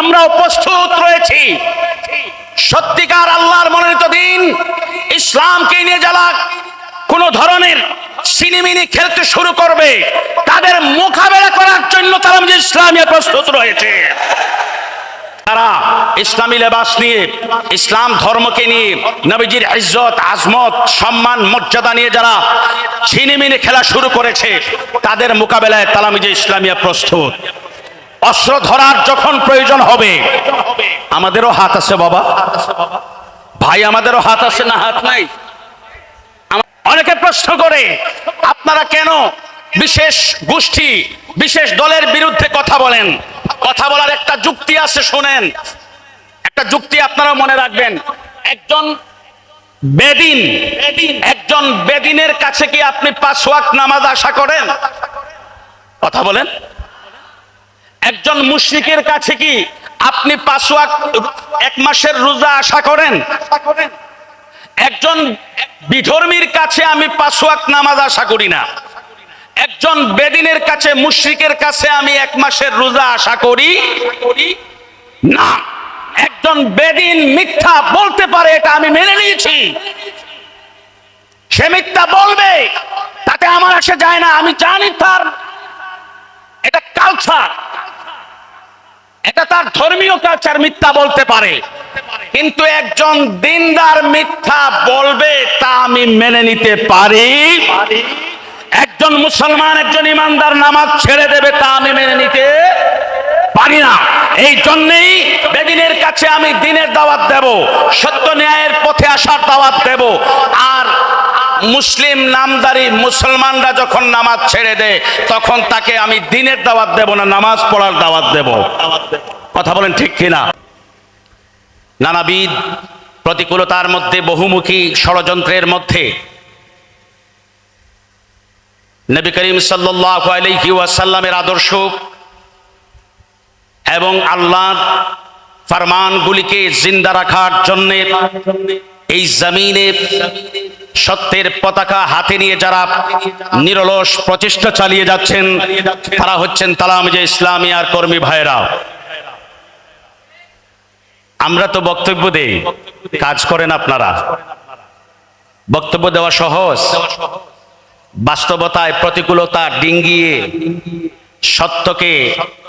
আমরাও প্রস্তুত রয়েছি। সত্যিকার আল্লাহর মনোনীত দিন, ইসলামকে নিয়ে যারা কোন ধরনের সিনেমিনি খেলতে শুরু করবে, তাদের মোকাবেলা করার জন্য তারা যে ইসলামিয়া প্রস্তুত রয়েছে। তারা ইসলামী লেবাস নিয়ে, ইসলাম ধর্মকে নিয়ে, নবীজির ইজ্জত, আজমত, সম্মান, মর্যাদা নিয়ে যারা ছিনিমিনি খেলা শুরু করেছে, তাদের মোকাবেলায় তালামিজে ইসলামিয়া প্রস্তুত। অস্ত্র ধরার যখন প্রয়োজন হবে, আমাদেরও হাত আছে বাবা। ভাই, আমাদেরও হাত আছে না হাত নাই? অনেকে প্রশ্ন করে, আপনারা কেন বিশেষ গোষ্ঠী, বিশেষ দলের বিরুদ্ধে কথা বলেন? কথা বলার একটা যুক্তি আছে, শোনেন। একটা যুক্তি আপনারা মনে রাখবেন। একজন বেদিন, একজন বেদিনের কাছে কি আপনি পাঁচ ওয়াক্ত নামাজ আশা করেন? কথা বলেন। একজন মুশরিকের কাছে কি আপনি পাঁচ এক মাসের রোজা আশা করেন? একজন বিধর্মীর কাছে আমি পাঁচ নামাজ আশা করি না। একজন বেদিনের কাছে মুশরিকের কাছে আমি এক মাসের রোজা আশা করি না। একজন বেদিন মিথ্যা বলতে পারে, এটা আমি মেনে নিয়েছি। সে মিথ্যা বলবে, তাতে আমার আসে যায় না, আমি জানি তার এটা কালচার এটা তার ধর্মীয় কালচার মিথ্যা বলতে পারে। কিন্তু একজন দিনদার মিথ্যা বলবে, তা আমি মেনে নিতে পারি। একজন মুসলমান, একজন ইমানদার নামাজ ছেড়ে দেবে, তা আমি মেনে নিতে পারি না। এই জন্যেই বেদিনের কাছে আমি দিনের দাওয়াত দেব, সত্য ন্যায়ের পথে আসার দাওয়াত দেব। আর মুসলিম নামদারি মুসলমানরা যখন নামাজ ছেড়ে দেয়, তখন তাকে আমি দিনের দাওয়াত দেব না নামাজ পড়ার দাওয়াত দেব। কথা বলেন ঠিক কিনা? নানাবিধ প্রতিকূলতার মধ্যে, বহুমুখী ষড়যন্ত্রের মধ্যে নবী করিম সাল্লাল্লাহু আলাইহি ওয়াসাল্লামের আদর্শ এবং আল্লাহর ফরমানগুলিকে জিন্দা রাখার জন্য এই জমিনে সত্যের পতাকা হাতে নিয়ে যারা নিরলস প্রচেষ্টা চালিয়ে যাচ্ছেন, তারা হচ্ছেন তালাম যে ইসলামী আর কর্মী ভাইরা আমরা তো বক্তব্য দেই, কাজ করেন আপনারা। বক্তব্য দেওয়া সহজ। বাস্তবতায় প্রতিকূলতা ডিঙ্গিয়ে সত্যকে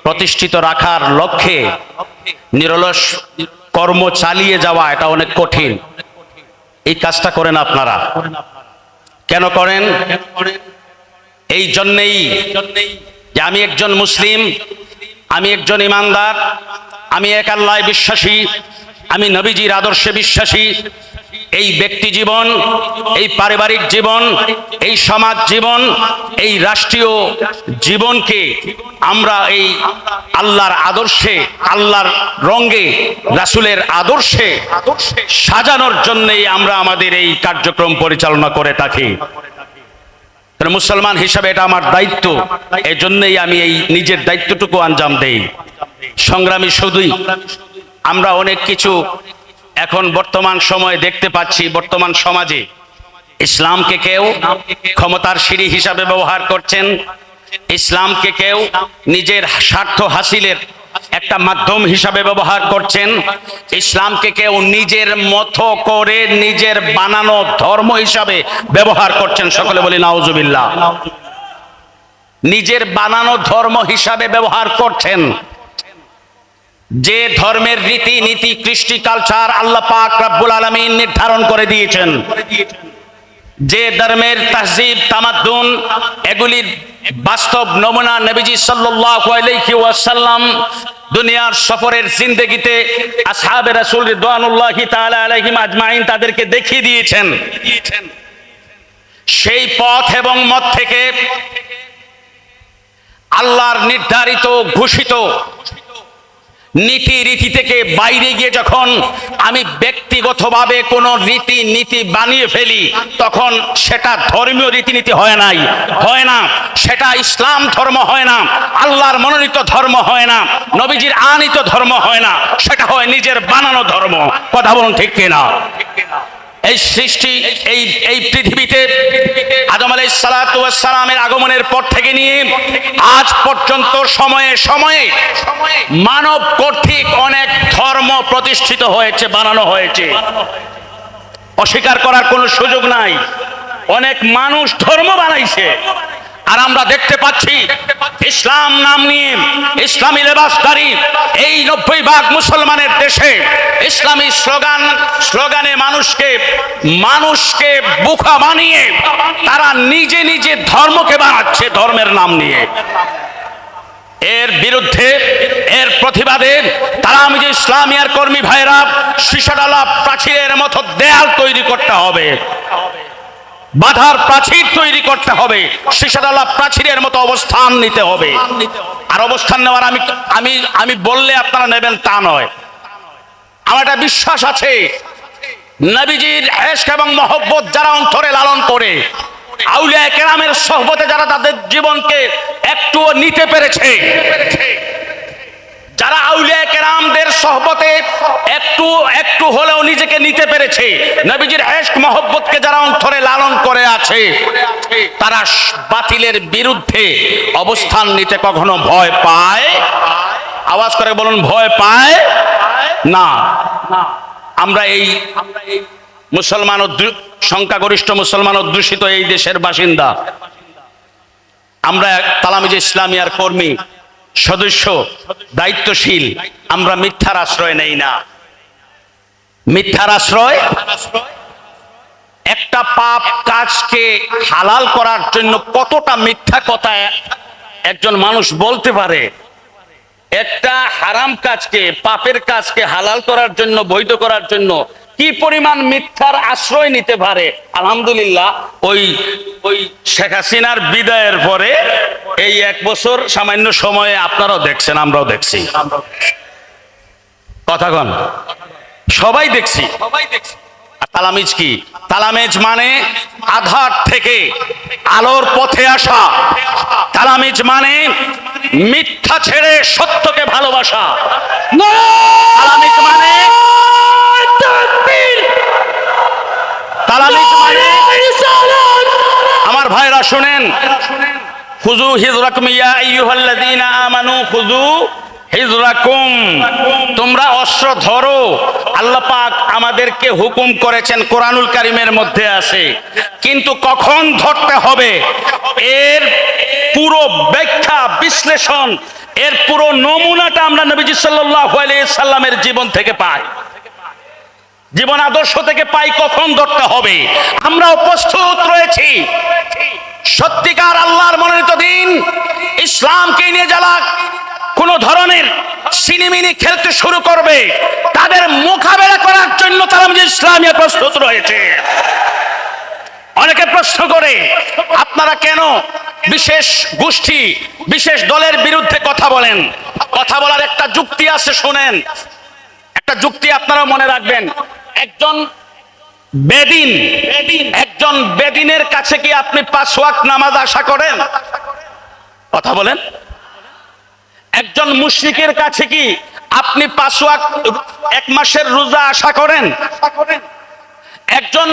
প্রতিষ্ঠিত রাখার লক্ষ্যে নিরলস কর্ম চালিয়ে যাওয়া এটা অনেক কঠিন। এই কাজটা করেন আপনারা। কেন করেন? এই জন্যেই যে আমি একজন মুসলিম, আমি একজন ইমানদার, আমি এক আল্লাহ বিশ্বাসী, আমি নবীজির আদর্শে বিশ্বাসী এই ব্যক্তি জীবন, এই পারিবারিক জীবন, এই সমাজ জীবন, এই রাষ্ট্রীয় জীবনকে আমরা এই আল্লাহর আদর্শে, আল্লাহর রঙ্গে রাসুলের আদর্শে সাজানোর জন্যই আমরা আমাদের এই কার্যক্রম পরিচালনা করে থাকি। মুসলমান হিসাবে এটা আমার দায়িত্ব। এই জন্যই আমি এই নিজের দায়িত্বটুকু আঞ্জাম দেই। সংগ্রামী শুধুই। আমরা অনেক কিছু এখন বর্তমান সময়ে দেখতে পাচ্ছি, বর্তমান সমাজে ইসলামকে কেউ ক্ষমতার সিঁড়ি হিসাবে ব্যবহার করছেন। ইসলামকে কেউ নিজের স্বার্থ হাসিলের একটা মাধ্যম হিসাবে ব্যবহার করছেন। ইসলামকে কেউ নিজের মতো করে নিজের বানানো ধর্ম হিসাবে ব্যবহার করছেন। সকলে বলি, নাউজুবিল্লাহ। নিজের বানানো ধর্ম হিসাবে ব্যবহার করছেন। যে ধর্মের রীতি নীতি কৃষ্টি কালচার আল্লাহ পাক রাব্বুল আলামিন নির্ধারণ করে দিয়েছেন। যে ধর্মের তাহজিব, তামাদ্দুন, এগুলির বাস্তব নমুনা নবীজি ওয়াসাল্লাম দুনিয়ার সফরের জিন্দেগিতে আসহাবে আলাইহিম আজমাইন তাদেরকে দেখিয়ে দিয়েছেন। সেই পথ এবং মত থেকে আল্লাহর নির্ধারিত, ঘোষিত নীতি রীতি থেকে বাইরে গিয়ে যখন আমি ব্যক্তিগতভাবে কোনো রীতি নীতি বানিয়ে ফেলি, তখন সেটা ধর্মীয় রীতিনীতি হয় নাই, হয় না। সেটা ইসলাম ধর্ম হয় না, আল্লাহর মনোনীত ধর্ম হয় না, নবীজির আনিত ধর্ম হয় না, সেটা হয় নিজের বানানো ধর্ম। কথা বলুন ঠিক কিনা? এই সৃষ্টি, এই এই পৃথিবীতে আদম আলাই সালামের আগমনের পর থেকে নিয়ে আজ পর্যন্ত সময়ে সময়ে মানব কর্তৃক অনেক ধর্ম প্রতিষ্ঠিত হয়েছে, বানানো হয়েছে। অস্বীকার করার কোনো সুযোগ নাই। অনেক মানুষ ধর্ম বানাইছে। আর আমরা দেখতে পাচ্ছি ইসলাম নাম নিয়ে ইসলামী লেবাসদারি এই নব্বই ভাগ মুসলমানের দেশে ইসলামী স্লোগান, স্লোগানে মানুষকে মানুষকে বুকা বানিয়ে তারা নিজে নিজে ধর্মকে বানাচ্ছে ধর্মের নাম নিয়ে। এর বিরুদ্ধে, এর প্রতিবাদে তারা আমি যে ইসলামিয়ার কর্মী ভাইরা শিশাডালা প্রাচীরের মতো দেয়াল তৈরি করতে হবে। বাধার প্রাচীর তৈরি করতে হবে। শিশাডালা প্রাচীরের মতো অবস্থান নিতে হবে। আর অবস্থান নেওয়ার আমি আমি আমি বললে আপনারা নেবেন তা নয়। আমার একটা বিশ্বাস আছে। নবীজির এশক এবং মহব্বত যারা অন্তরে লালন করে আউলিয়া কেরামের সহবতে যারা তাদের জীবনকে একটুও নিতে পেরেছে যারা আউলিয়া কেরামদের সহবতে একটু একটু হলেও নিজেকে নিতে পেরেছে, নবীজির এশক মহব্বতকে যারা অন্তরে লালন করে আছে, তারা বাতিলের বিরুদ্ধে অবস্থান নিতে কখনো ভয় পায়? আওয়াজ করে বলুন, ভয় পায়? না। আমরা এই মুসলমান সংখ্যাগরিষ্ঠ মুসলমান অধ্যুষিত এই দেশের বাসিন্দা। আমরা তালামিজ ইসলামিয়ার কর্মী। সদস্য, দায়িত্বশীল, আমরা মিথ্যার আশ্রয় নেই না। মিথ্যার আশ্রয়? একটা পাপ কাজকে হালাল করার জন্য কতটা মিথ্যা কথা একজন মানুষ বলতে পারে? একটা হারাম কাজকে, পাপের কাজকে হালাল করার জন্য, বৈধ করার জন্য কি পরিমাণ মিথ্যার আশ্রয় নিতে পারে? আলহামদুলিল্লাহ, ওই ওই শেখ হাসিনার বিদায়ের পরে এই এক বছর সামান্য সময়ে আপনারাও দেখছেন, আমরাও দেখছি। কথা কন। সবাই দেখছি। সবাই দেখছি তালামিজ কি? তালামেজ মানে আধার থেকে আলোর পথে আসা। তালামিজ মানে মিথ্যা ছেড়ে সত্যকে ভালোবাসা। তালামিজ মানে মানে? আমার ভাইরা শুনেন। খুজু হিজরাকুম ইয়া আইয়ুহাল্লাযীনা আমানু খুজু হিজরাকুম। তোমরা অস্ত্র ধরো। আল্লাহ পাক আমাদেরকে হুকুম করেছেন কোরআনুল কারিমের মধ্যে আছে। কিন্তু কখন ধরতে হবে? এর পুরো ব্যাখ্যা বিশ্লেষণ এর পুরো নমুনাটা আমরা নবীজি সাল্লাল্লাহু আলাইহি সাল্লামের জীবন থেকে পাই। জীবন আদর্শ থেকে পাই কখন ধরতে হবে? আমরাও প্রস্তুত রয়েছি। সত্যিকার আল্লাহর মনোনীত দিন, ইসলামকে নিয়ে যারা কোন ধরনের সিনেমিনি খেলতে শুরু করবে, তাদের মোকাবেলা করার জন্য তারা যে প্রস্তুত রয়েছে। অনেকে প্রশ্ন করে, আপনারা কেন বিশেষ গোষ্ঠী, বিশেষ দলের বিরুদ্ধে কথা বলেন? কথা বলার একটা যুক্তি আছে, শোনেন। একটা যুক্তি আপনারা মনে রাখবেন। একজন বেদিন একজন বেদিনের কাছে কি আপনি পাঁচ ওয়াক্ত নামাজ আশা করেন? কথা বলেন। একজন মুশরিকের কাছে কি আপনি পাঁচ ওয়াক্ত এক মাসের রোজা আশা করেন? একজন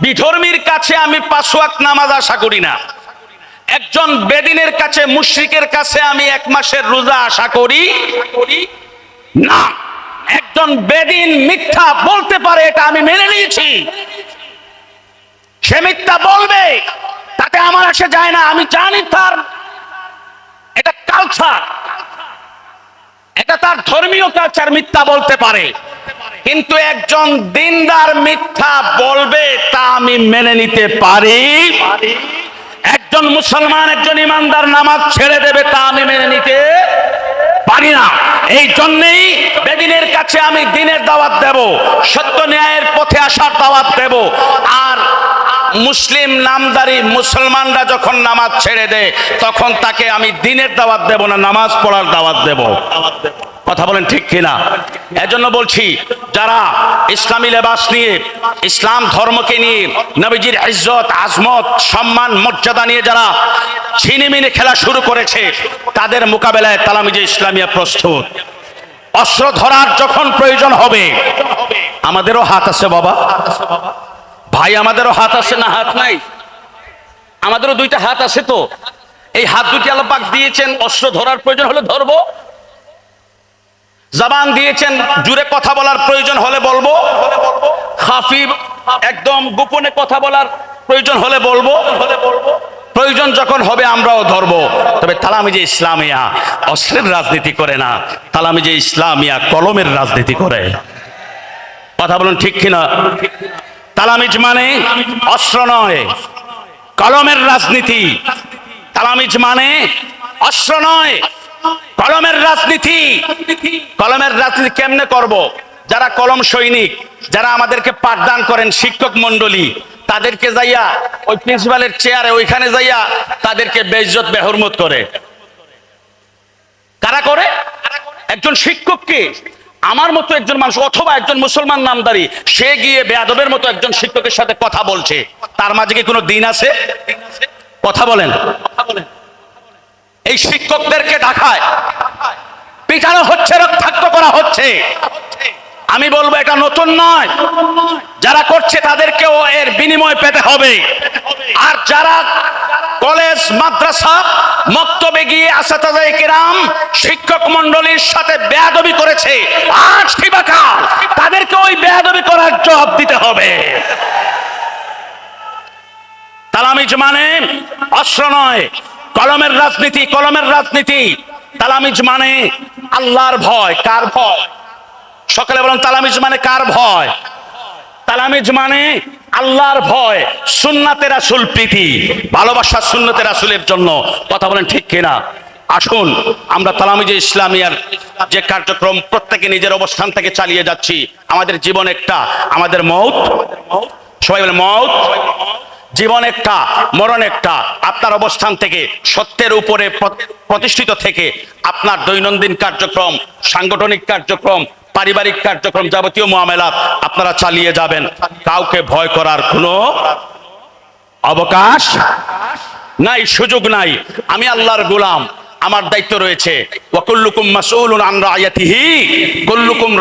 বিধর্মীর কাছে আমি পাঁচ ওয়াক্ত নামাজ আশা করি না। একজন বেদিনের কাছে মুশরিকের কাছে আমি এক মাসের রোজা আশা করি না। একজন বেদিন মিথ্যা বলতে পারে, এটা আমি মেনে নিয়েছি। সে মিথ্যা বলবে, তাতে আমার আসে যায় না, আমি জানি তার এটা কালচার এটা তার ধর্মীয় কালচার মিথ্যা বলতে পারে। কিন্তু একজন দিনদার মিথ্যা বলবে, তা আমি মেনে নিতে পারি। একজন মুসলমান, একজন ইমানদার নামাজ ছেড়ে দেবে, তা আমি মেনে নিতে পারি না। এই জন্যেই বেদিনের কাছে আমি দিনের দাওয়াত দেব, সত্য ন্যায়ের পথে আসার দাওয়াত দেব। আর মুসলিম নামদারি মুসলমানরা যখন নামাজ ছেড়ে দেয়, তখন তাকে আমি দিনের দাওয়াত দেব না, নামাজ পড়ার দাওয়াত দেব। কথা বলেন ঠিক কিনা? এজন্য বলছি, যারা ইসলামী লেবাস নিয়ে, ইসলাম ধর্মকে নিয়ে নবীজির ইজ্জত, আজমত, সম্মান, মর্যাদা নিয়ে যারা ছিনিমিনি খেলা শুরু করেছে, তাদের মোকাবেলায় তালামিজে ইসলামিয়া প্রস্তুত। অস্ত্র ধরার যখন প্রয়োজন হবে, আমাদেরও হাত আছে বাবা। ভাই, আমাদেরও হাত আছে না হাত নাই? আমাদেরও দুইটা হাত আছে তো। এই হাত দুটি আল্লাহ পাক দিয়েছেন, অস্ত্র ধরার প্রয়োজন হলে ধরবো। জবান দিয়েছেন, জুড়ে কথা বলার প্রয়োজন হলে বলব। খাফি একদম গোপনে কথা বলার প্রয়োজন হলে বলব। প্রয়োজন যখন হবে আমরাও ধরবো। তবে তালামিজে ইসলামিয়া অস্ত্রের রাজনীতি করে না, তালামিজে ইসলামিয়া কলমের রাজনীতি করে। কথা বলুন ঠিক কিনা? তালামিজ মানে অস্ত্র নয়, কলমের রাজনীতি। তালামিজ মানে অস্ত্র নয় কলমের রাজনীতি। কলমের রাজনীতি কেমনে করব? যারা কলম সৈনিক, যারা আমাদেরকে পাঠদান করেন শিক্ষক মন্ডলী তাদেরকে যাইয়া ওই প্রিন্সিপালের চেয়ারে, ওইখানে যাইয়া তাদেরকে বেইজ্জত, বেহরমত করে। কারা করে? একজন শিক্ষককে আমার মতো একজন মানুষ, অথবা একজন মুসলমান নামদারি, সে গিয়ে বেয়াদবের মতো একজন শিক্ষকের সাথে কথা বলছে। তার মাঝে কি কোনো দিন আছে? কথা বলেন কথা বলেন। এই শিক্ষকদেরকে ঢাকায় পিটানো হচ্ছে, রক্তাক্ত করা হচ্ছে। আমি বলব, এটা নতুন নয়। যারা করছে, তাদেরকেও এর বিনিময় পেতে হবে। আর যারা কলেজ, মাদ্রাসা, মক্তবে গিয়ে আসাতাজাই কিরাম, শিক্ষক মন্ডলীর সাথে বেয়াদবি করেছে, আজ কিবা কাল, তাদেরকে ওই বেয়াদবি করার জবাব দিতে হবে। তালামিজ মানে অস্ত্র নয় কলমের রাজনীতি কলমের রাজনীতি। তালামিজ মানে আল্লাহর ভয়, কার ভয়? সকালে বলেন, তালামিজ মানে কার ভয়? তালামিজ মানে আল্লাহর ভয় সুন্নাতে রাসুল প্রীতি। ভালোবাসা সুন্নতে রাসুলের জন্য। কথা বলেন ঠিক কিনা? আসুন, আমরা তালামিজে ইসলামিয়ার যে কার্যক্রম, প্রত্যেকে নিজের অবস্থান থেকে চালিয়ে যাচ্ছি। আমাদের জীবন একটা, আমাদের মৌত। সবাই বলে মৌত। জীবন একটা, মরণ একটা। আপনার অবস্থান থেকে, সত্যের উপরে প্র- প্রতিষ্ঠিত থেকে আপনার দৈনন্দিন কার্যক্রম, সাংগঠনিক কার্যক্রম, পারিবারিক কার্যক্রম যাবতীয় মামেলাত আপনারা চালিয়ে যাবেন। কাউকে ভয় করার কোনো অবকাশ নাই, সুযোগ নাই। আমি আল্লাহর গোলাম। আমার দায়িত্ব রয়েছে। কুল্লুকুম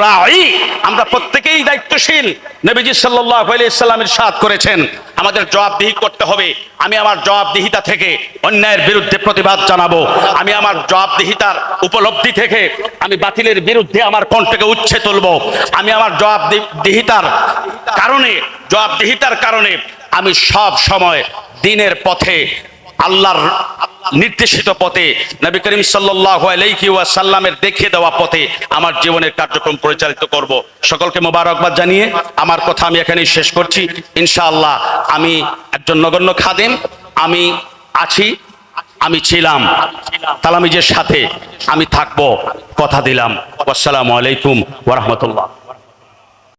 আমরা প্রত্যেকেই দায়িত্বশীল। নবীজি সাল্লাল্লাহু আলাইহি ইরশাদ করেছেন। আমাদের জবাবদিহি করতে হবে। আমি আমার জবাবদিহিতা থেকে অন্যায়ের বিরুদ্ধে প্রতিবাদ জানাব। আমি আমার জবাবদিহিতার উপলব্ধি থেকে আমি বাতিলের বিরুদ্ধে আমার কণ্ঠকে উচ্ছে তুলবো। আমি আমার জবাবদিহিতার কারণে জবাবদিহিতার কারণে আমি সব সময় দিনের পথে আল্লাহর নির্দেশিত পথে নবী করিম ওয়াসাল্লামের দেখিয়ে দেওয়া পথে আমার জীবনের কার্যক্রম পরিচালিত করব। সকলকে মোবারকবাদ জানিয়ে আমার কথা আমি এখানেই শেষ করছি। ইনশাআল্লাহ আমি একজন নগণ্য খাদেম। আমি আছি, আমি ছিলাম। তালামিজের সাথে আমি থাকব, কথা দিলাম। আসসালামু আলাইকুম ওয়া রাহমাতুল্লাহ।